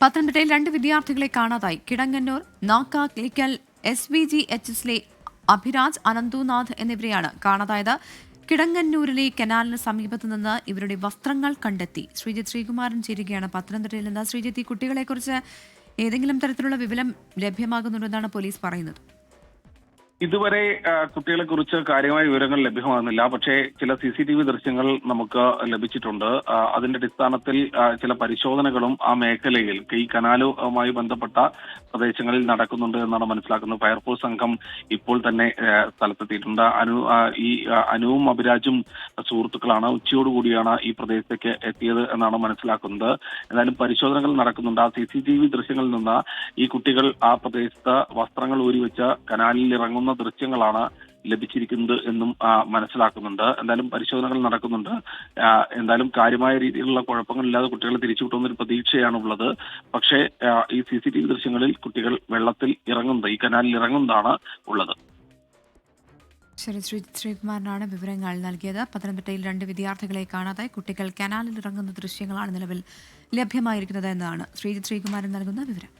പത്തനംതിട്ടയിൽ രണ്ട് വിദ്യാർത്ഥികളെ കാണാതായി. കിടങ്ങന്നൂർ നാക്ക ക്ലിക്കൽ എസ് വി ജി എച്ച് എസിലെ അഭിരാജ് അനന്തുനാഥ് എന്നിവരെയാണ് കാണാതായത്. കിടങ്ങന്നൂരിലെ കനാലിന് സമീപത്ത് നിന്ന് ഇവരുടെ വസ്ത്രങ്ങൾ കണ്ടെത്തി. ശ്രീജിത് ശ്രീകുമാരൻ ചേരുകയാണ് പത്തനംതിട്ടയിൽ നിന്ന്. ശ്രീജിത്ത് ഈ കുട്ടികളെക്കുറിച്ച് ഏതെങ്കിലും തരത്തിലുള്ള വിവരം ലഭ്യമാകുന്നുണ്ടെന്നാണ് പോലീസ് പറയുന്നത്. ഇതുവരെ കുട്ടികളെ കുറിച്ച് കാര്യമായ വിവരങ്ങൾ ലഭ്യമാകുന്നില്ല. പക്ഷേ ചില സി സി ടി വി ദൃശ്യങ്ങൾ നമുക്ക് ലഭിച്ചിട്ടുണ്ട്. അതിന്റെ അടിസ്ഥാനത്തിൽ ചില പരിശോധനകളും ആ മേഖലയിൽ ഈ കനാലുമായി ബന്ധപ്പെട്ട പ്രദേശങ്ങളിൽ നടക്കുന്നുണ്ട് എന്നാണ് മനസ്സിലാക്കുന്നത്. ഫയർഫോഴ്സ് സംഘം ഇപ്പോൾ തന്നെ സ്ഥലത്തെത്തിയിട്ടുണ്ട്. അനു ഈ അനുവും അഭിരാജും സുഹൃത്തുക്കളാണ്. ഉച്ചയോടുകൂടിയാണ് ഈ പ്രദേശത്തേക്ക് എത്തിയത് എന്നാണ് മനസ്സിലാക്കുന്നത്. എന്തായാലും പരിശോധനകൾ നടക്കുന്നുണ്ട്. ആ സി സി ടി വി ദൃശ്യങ്ങളിൽ നിന്ന് ഈ കുട്ടികൾ ആ പ്രദേശത്ത് വസ്ത്രങ്ങൾ ഊരിവെച്ച് കനാലിൽ ഇറങ്ങുന്ന ദൃശ്യങ്ങളാണ് ലഭിച്ചിരിക്കുന്നത് എന്നും മനസ്സിലാക്കുന്നുണ്ട്. എന്തായാലും പരിശോധനകൾ നടക്കുന്നുണ്ട്. എന്തായാലും കാര്യമായ രീതിയിലുള്ള കുഴപ്പങ്ങളില്ലാതെ കുട്ടികളെ തിരിച്ചു പ്രതീക്ഷയാണുള്ളത്. പക്ഷേ ഈ സി സി ടി വി ദൃശ്യങ്ങളിൽ കുട്ടികൾ വെള്ളത്തിൽ ഇറങ്ങുന്നത് ഈ കനാലിൽ ഇറങ്ങുന്നതാണ് ഉള്ളത്. ശരി ശ്രീ ശ്രീകുമാറിനാണ് വിവരങ്ങൾ നൽകിയത്. പത്തനംതിട്ടയിൽ രണ്ട് വിദ്യാർത്ഥികളെ കാണാതെ കുട്ടികൾ കനാലിൽ ഇറങ്ങുന്ന ദൃശ്യങ്ങളാണ് നിലവിൽ ലഭ്യമായിരിക്കുന്നത് എന്നാണ് ശ്രീജിത് ശ്രീകുമാരൻ നൽകുന്ന വിവരം.